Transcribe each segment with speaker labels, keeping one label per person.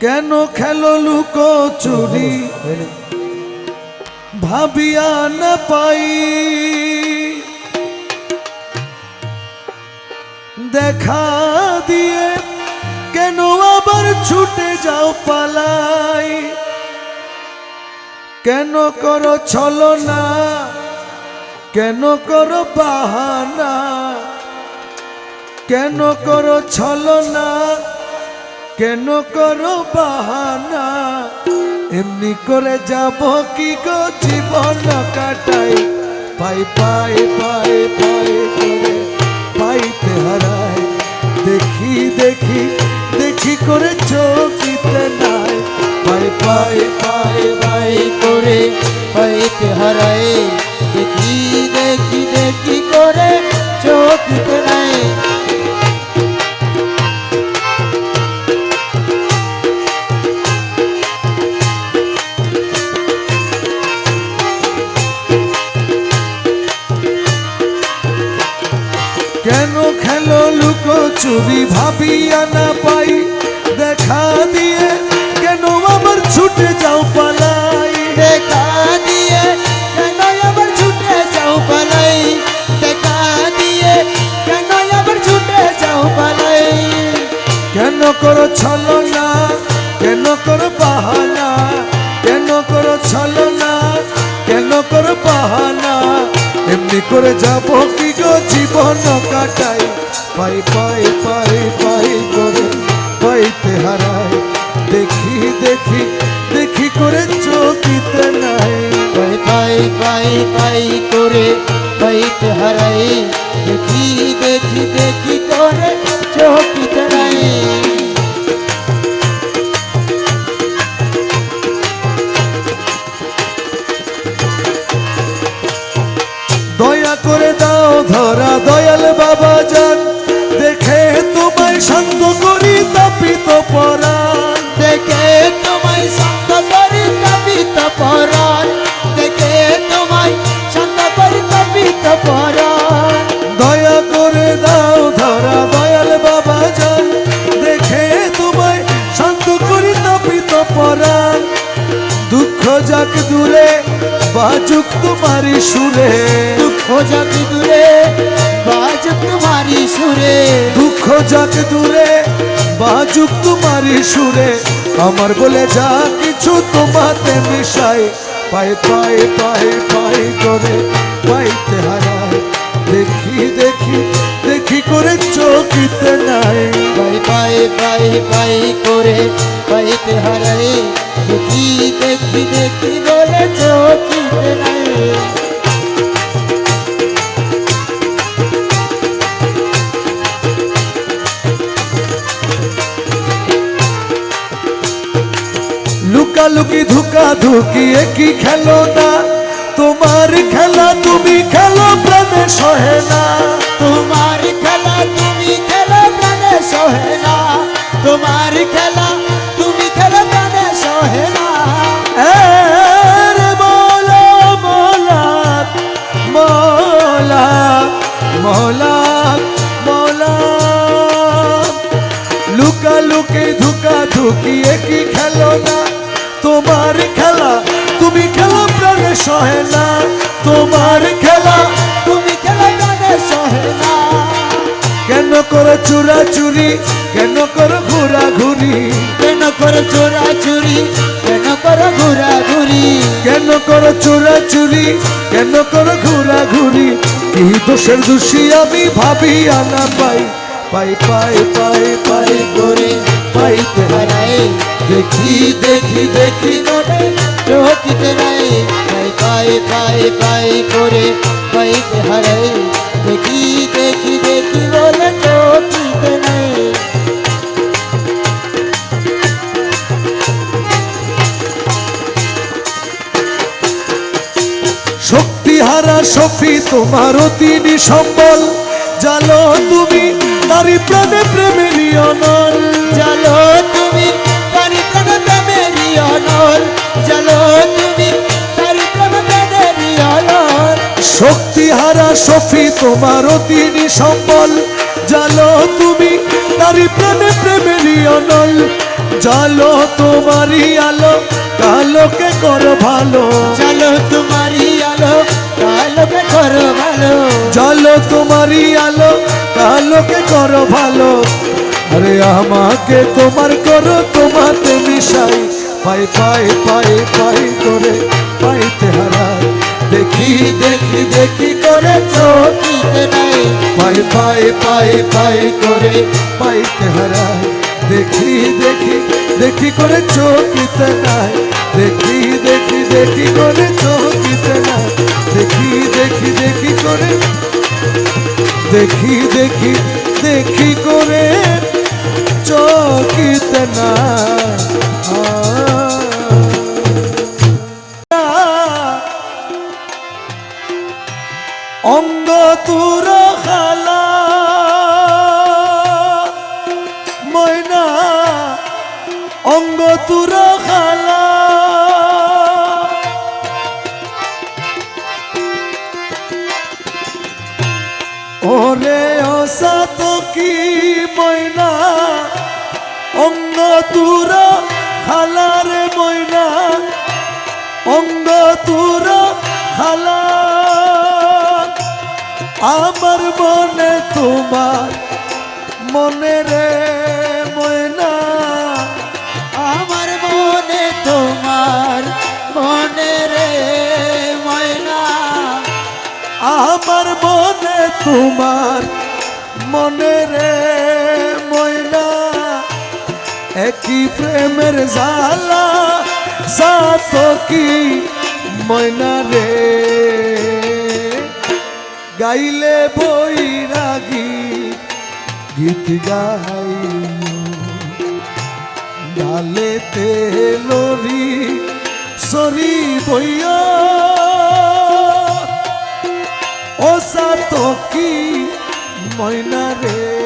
Speaker 1: কেন খেলো লুকো চুরি? ভাবিয়া না পাই। দেখা দিয়ে কেন আবার ছুটে যাও পালাই? কেন করো ছলো না কেন করো বাহানা? কেন করো ছলো না কেন করো বাহানা? এমনি করে যাব কি গো জীবন কাটাই? পাই পাই পাই পাই করে পাইতে হারাই। দেখি দেখি দেখি করে চোখিতে নাই। পাই পাই পাই
Speaker 2: পাই করে পাইতে হারাই। দেখি।
Speaker 1: লুকো ভাবিয়া না পাই দেখা দিয়ে কেন আবার ছুটে যাও পালাই?
Speaker 2: দেখা দিয়ে কেন আবার ছুটে যাও পালাই? দেখা দিয়ে কেন আবার ছুটে যাও পালাই?
Speaker 1: কেন করো ছলো না কেন করো বাহানা কেন করো ছলো না কেন করো বাহানা এমনি করে যাব কি গো জীবন কাটাই? পাই পাই পাই পাই করে পাইতে হারাই দেখি দেখি দেখি করে চোখিতে নাই।
Speaker 2: পাই পাই পাই পাই করে পাইতে হারাই
Speaker 1: তোমারি সুরে
Speaker 2: দুঃখ যাক দূরে বাজ তোমারি সুরে।
Speaker 1: দুঃখ যাক দূরে বাজুক তোমারি সুরে। আমার বলে যা কিছু তোমাতে মিশাই পাই পাই পাই পাই করে পাইতে হারাই। দেখি দেখি দেখি করে চোখিতে নাই।
Speaker 2: পাই পাই পাই পাই করে পাইতে হারাই। দেখি দেখি দেখি বলে চোখিতে নাই
Speaker 1: লুকালুকি ধুকা ধুকি একই খেলো না তোমার খেলা তুমি খেলো প্রাণে সহে না।
Speaker 2: তোমার খেলা তুমি খেলো প্রাণে সহে না। তোমার খেলা? তুমি খেলা জানে সহে না।
Speaker 1: কেন করো চুরা চুরি কেন করো ঘুরা ঘুরি
Speaker 2: কেন করো চোরা চুরি কেন করো ঘুরা ঘুরি
Speaker 1: কেন করো চোরা চুরি কেন করো ঘুরা ঘুরি কি দোষের দোষী আমি ভাবি আনা পাই। পাই পাই পাই পাই করে পাইতে হারাই দেখি দেখি দেখি
Speaker 2: করে চোখিতে নাই। পাই পাই পাই পাই করে পাইতে হারাই। দেখি দেখি দেখি বলে চোখিতে নাই।
Speaker 1: শক্তি হারা সফি তোমারও তিনি সম্বল। জালো তুমি নারী প্রাণে প্রেমেরই অনল
Speaker 2: জালো তুমি, তারি প্রাণ প্রেমেরই অনল জালো তুমি, তারি প্রাণ প্রেমেরই অনল
Speaker 1: শক্তি হারা সফি তোমারও তিনি সম্বল। জালো তুমি নারী প্রাণে প্রেমেরই অনল জালো তোমারই আলো কালোকে করো ভালো।
Speaker 2: চলো তোমারই আলো কালোকে করো ভালো।
Speaker 1: জালো তোমারই আলো কালোকে করো ভালো। আরে আমাকে তোমার করো, তোমাতে মিশাই। পাই পাই পাই পাই করে পাইতে হারাই। দেখি দেখি দেখি করে চোখে
Speaker 2: নাই।
Speaker 1: পাই পাই পাই পাই করে পাইতে হারাই। দেখি দেখি দেখি করে চোখিতে নাই। দেখি দেখি দেখি করে চোখিতে নাই। দেখি দেখি দেখি করে। দেখি দেখি দেখি করে। চোখিতে না অঙ্গ তুর খালা, ময়না। অঙ্গ তুর ওরে অসাত কি ময়না? অঙ্গ তুর খালা রে ময়না। অঙ্গ তুর খালা আমার মনে তোমার মনে রে ময়না।
Speaker 2: আমার মনে তোমার মনে রে ময়না।
Speaker 1: আমার মনে তোমার মনে রে ময়না, একই প্রেমের জালা সাত কি ময়না রে? গাইলে বৈরাগী গীত গাই ডালে তেলরি সরি বইয়া ও সাতকি ময়না রে।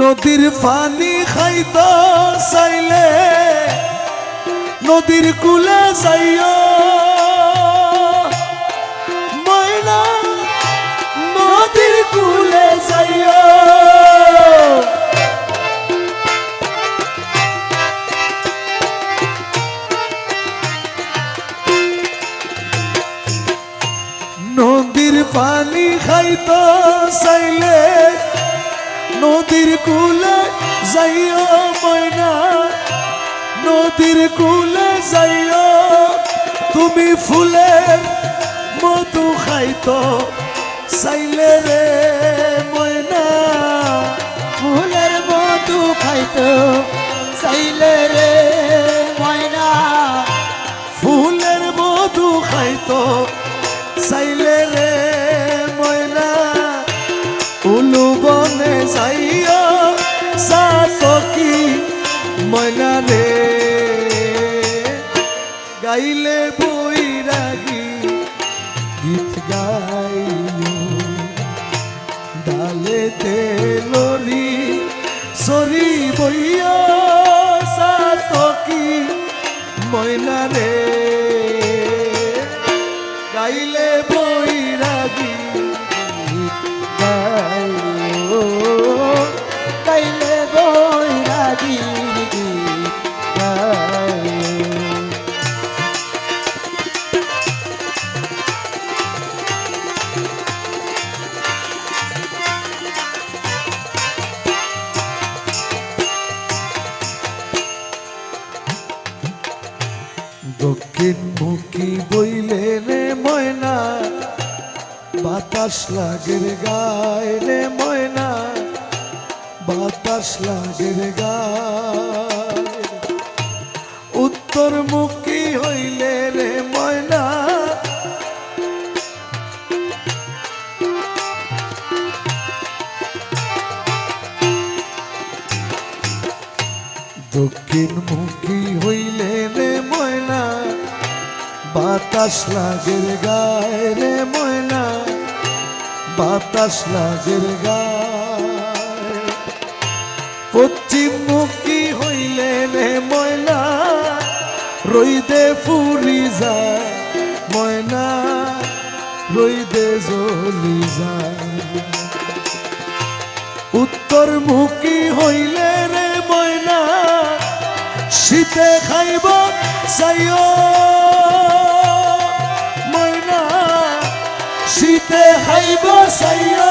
Speaker 1: নদীর পানি খাইত চাইলে, নদীর কুলে যাইও। ময়না, নদীর কুলে যাইও। নদীর পানি খাইত চাইলে নদীর কুলে যাইও ময়না। নদীর কুলে যাইও, তুমি ফুলের মধু খাইতো। চাইলে রে ময়না,
Speaker 2: ফুলের মধু খাইতো। চাইলে রে ময়না,
Speaker 1: ফুলের মধু খাইতো। চাইলে রে ময়না রে গাইলে বৈরাগী গীত গাই ডালে তেলি সরি বইয় সাতকি ময়না রে লাগের রে ময়না, বাতাস লাগের রে উত্তর মুখী হইলে রে ময়না দক্ষিণ মুখী হইলে রে ময়না, বাতাস লাগের রে গায় বাতাস লাগের গায়। পশ্চিমমুখী হইলেন হে ময়না, রইদে পুরি যায় ময়না, রইদে জ্বলি যায়। উত্তরমুখী হইলে রে ময়না, শীতে খাইব চাইও দিতে হাইব সাইয়া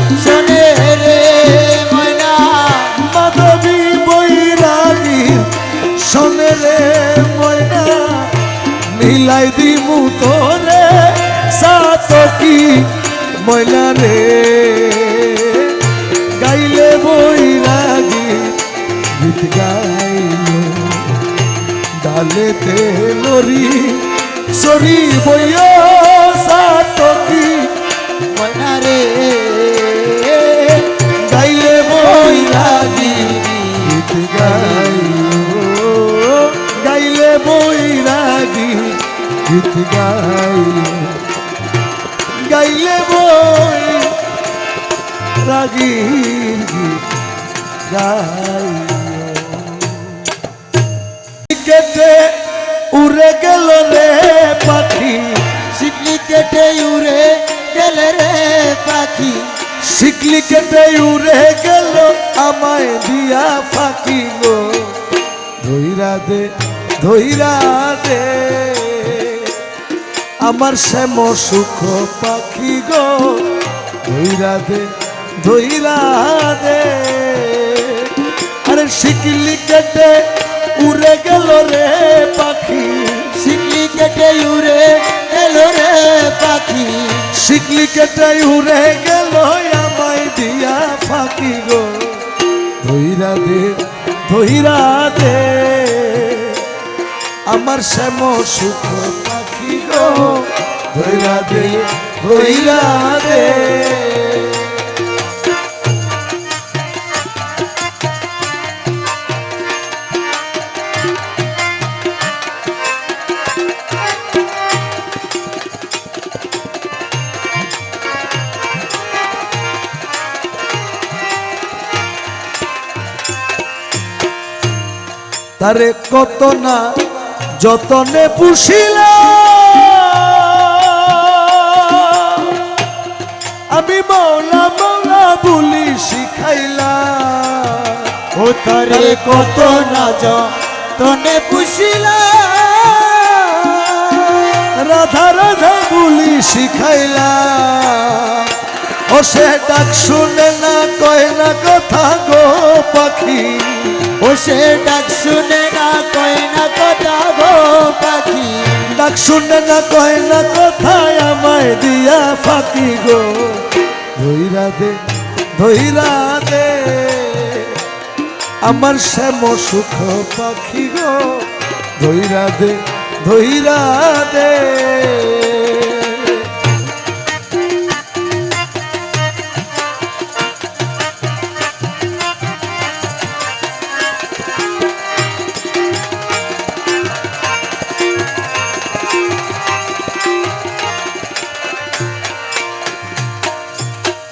Speaker 1: ময়না
Speaker 2: রে।
Speaker 1: গাইলে বৈরাগী, গীত
Speaker 2: গাইলো
Speaker 1: ডালেতে লরি সরি বইয় সাতকি
Speaker 2: ময়না রে।
Speaker 1: গাইলে বৈরাগী, গীত গাইলো। গাইলে বৈরাগী, গীত গাইলো গাইলে গাইলো কেটে উড়ে গেল রে পাখি।
Speaker 2: শিকলি কেটে উড়ে গেলে রে পাখি।
Speaker 1: শিকলি কেটে উড়ে গেল আমায় দিয়া ফাঁকি গো। ধৈরা দে ধৈরা দে। আমার শ্যাম সুখ পাখি গো। ধৈরা দে ধৈরা দে। আরে শিকলি কেটে উড়ে গেল রে পাখি।
Speaker 2: শিকলি কেটে উড়ে গেল রে পাখি।
Speaker 1: শিকলি কেটে উড়ে গেল আমায় দিয়া ফাঁকি গো। ধৈরা দে ধৈরা দে। আমার শ্যাম সুখ পাখি গো। ধৈরা দে ধৈরা দে। তারে কত না যতনে পুষিল। আমি মৌলা মৌলা বলি শিখাইলা।
Speaker 2: ও তারে কত না তনে পুষিলা।
Speaker 1: রাধা রাধা বলি শিখাইলা। ও সে ডাক শুনে না কয় না কথা গো পাখি।
Speaker 2: ও সে ডাক শুনে না কয় না কথা গো পাখি।
Speaker 1: ডাক শুনে না কয় না কথা আমায় দিয়া ফাঁকি গো। ধৈরা দে ধৈরা দে। আমার শ্যাম সুখ পাখি গো। ধৈরা দে ধৈরা দে।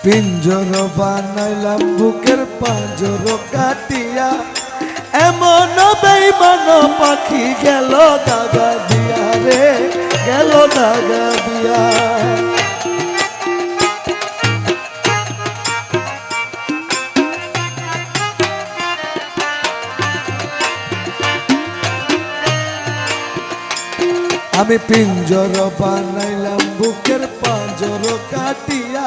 Speaker 1: পিঞ্জর বানাইলাম, বুকের পাঁজর কাটিয়া। এমন বেইমান পাখি গেল দাগা দিয়া রে, গেল দাগা দিয়া। আমি পিঞ্জর বানাইলাম, বুকের পাঁজর কাটিয়া।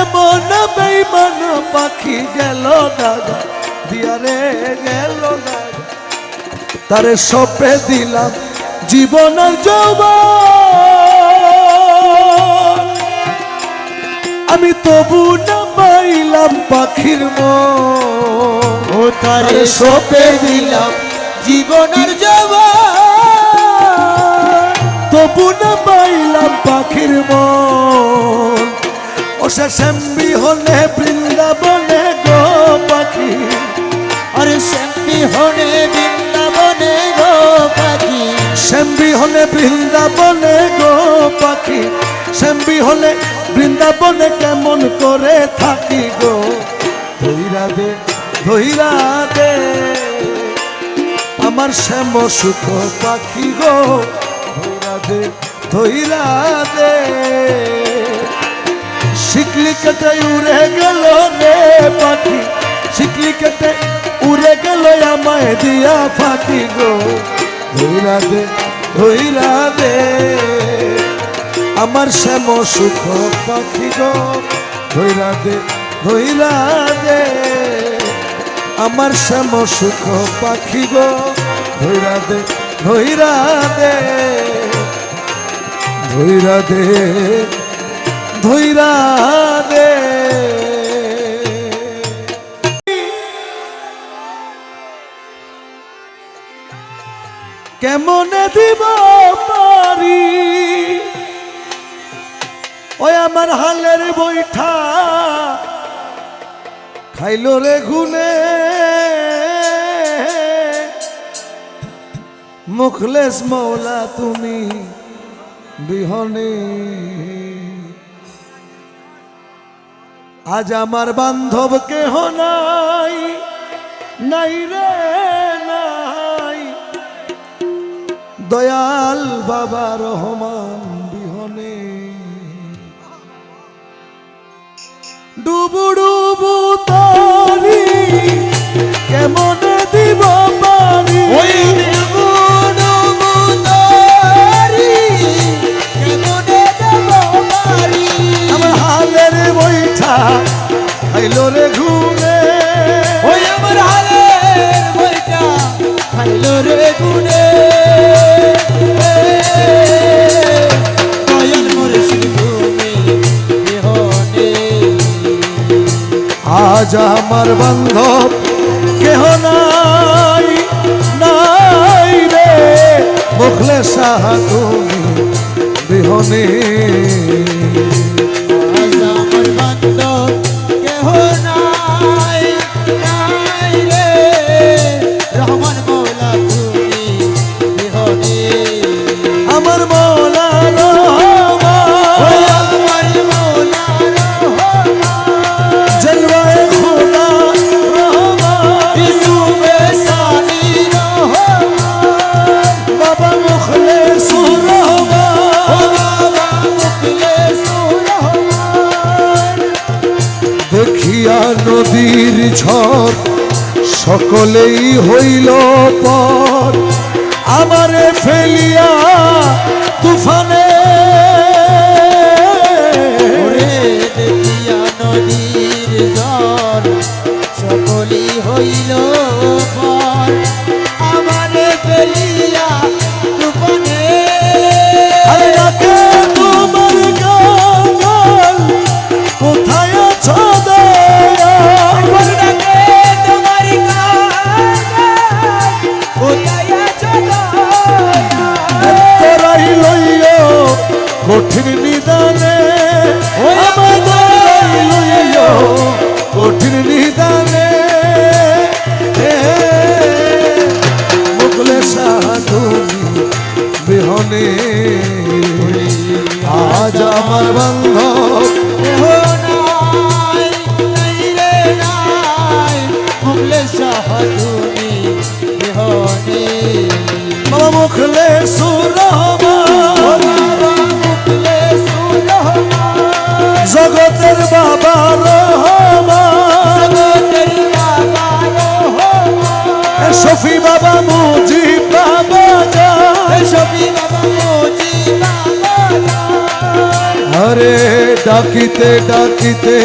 Speaker 1: এমন বেইমান পাখি গেল দাদা দিয়া রে গেল তারে সপে দিলাম জীবনের যৌবন। আমি তবু না পাইলাম পাখির মন।
Speaker 2: তারে সোপে দিলাম জীবনের জবান
Speaker 1: তবু না পাইলাম পাখির মন। ও সে শ্যাম্বি হলে বৃন্দাবনে গো পাখি।
Speaker 2: আরে শ্যাম্পি হনে বৃন্দাবনে গো পাখি।
Speaker 1: শ্যাম্বি হলে বৃন্দাবনে গো পাখি। শ্যাম্বি হলে বৃন্দাবনে কেমন করে থাকি গো? ধৈরা দে ধৈরা দে। আমার শ্যাম সুখ পাখি গো। ধৈরা দে ধৈরা দে। শিকলি কেটে উড়ে গেল রে পাখি। শিকলি কেটে উড়ে গেল আমায় দিয়া ফাঁকি গো। ধৈরা দে ধৈরা দে। আমার শ্যাম সুখ পাখি গো। ধৈরা দে ধৈরা দে। আমার শ্যাম সুখ পাখি গো। ধৈরা দে ধৈরা দে। ধৈরা দে। ধৈরা দে। কেমনে দিব পারি? ওই আমার হালের বৈঠা খাইল রে গুনে। মুখলেস মৌলা তুমি বিহনে। আজ আমার বান্ধব কেহ নাই নাই রে, নাই। দয়াল বাবা রহমান বিহনে। ডুবু ডুবু তারি কেমন দিব খাইল রে ঘুমে
Speaker 2: ওই আমার হালে বইটা খাইল রে
Speaker 1: আজ আমার বান্ধব কেহ নাই নাই রে। মুখলে সাহা তুমি বিহনে
Speaker 2: আমারে
Speaker 1: মুখলে জগতের বাবা শফি বাবা
Speaker 2: মোজি বাবা
Speaker 1: আরে ডাকিতে ডাকিতে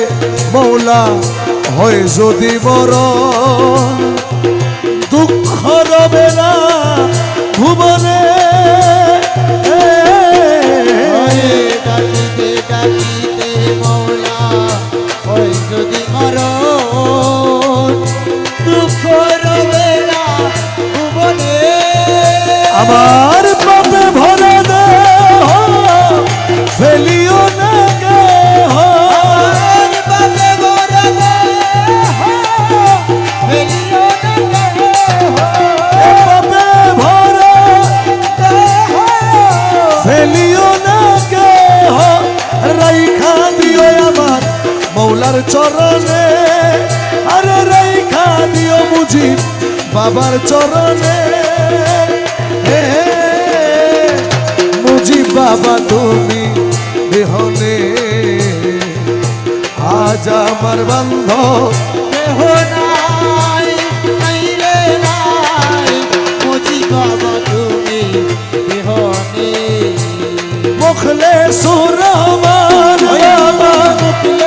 Speaker 1: মৌলা হয় যদি মরণ। ভুবনে
Speaker 2: ডাকিতে ডাকিতে মৌলা, ওই যদি মরণ, দুঃখ রবে না ভুবনে।
Speaker 1: আমার চরণে। আরে রাইখা দিও বুঝি বাবার চরণে। হে, মুজিব বাবা তুমি বিহনে আজ আমার বান্ধব
Speaker 2: দেহ নাই, মুজি বাবা তুমি।
Speaker 1: মুখলে
Speaker 2: মুখলে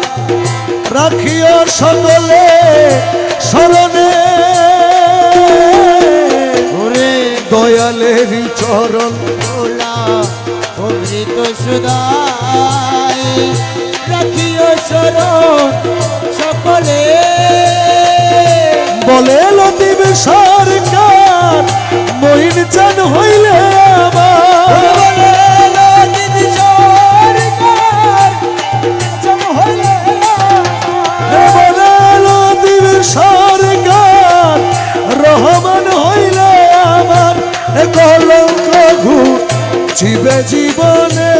Speaker 1: রাখিও সকলে স্মরণে।
Speaker 2: ওরে
Speaker 1: দয়ালেরই চরণ
Speaker 2: ভোলা অমৃত সুদাই রাখিও শরণ সকলে।
Speaker 1: বলে লতিব সরকার মহিন চান হইলে আমার। কলঙ্ক ঘুচিবে জীবনে,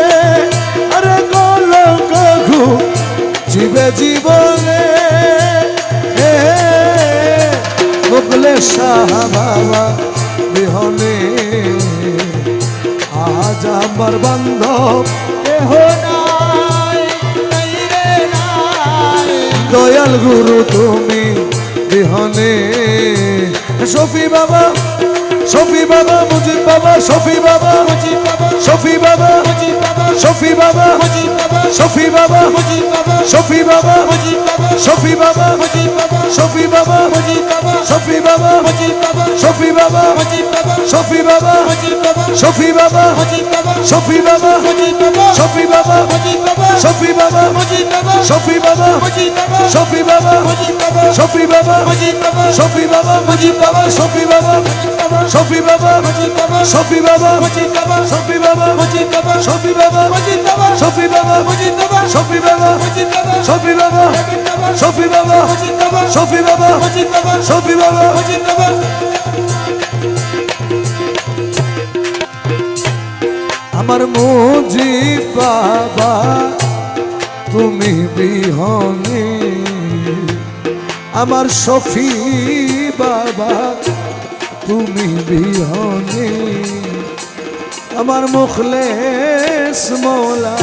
Speaker 1: আরে কলঙ্ক ঘুচিবে জীবনে। বকলে শাহ বাবা, বিহনে। আজ আমার বান্ধব,
Speaker 2: কেহ
Speaker 1: দয়াল গুরু, তুমি বিহনে। সফি বাবা শফি বাবা মুজিব বাবা শফি বাবা
Speaker 2: মুজিব বাবা
Speaker 1: শফি বাবা
Speaker 2: মুজিব বাবা
Speaker 1: শফি বাবা শফি বাবা শফি বাবা শফি বাবা শফি বাবা শফি বাবা শফি বাবা শফি বাবা শফি বাবা
Speaker 2: মুজিব বাবা
Speaker 1: শফি বাবা শফি বাবা শফি বাবা শফি বাবা শফি বাবা শফি বাবা শফি বাবা শফি বাবা শফি বাবা শফি বাবা শফি বাবা শফি বাবা শফি বাবা শফি বাবা শফি বাবা শফি বাবা শফি বাবা শফি বাবা আমার মুজিব বাবা তুমি বিহনে আমার সফি বাবা তুমি বিহনে আমার মুখলেস মৌলা।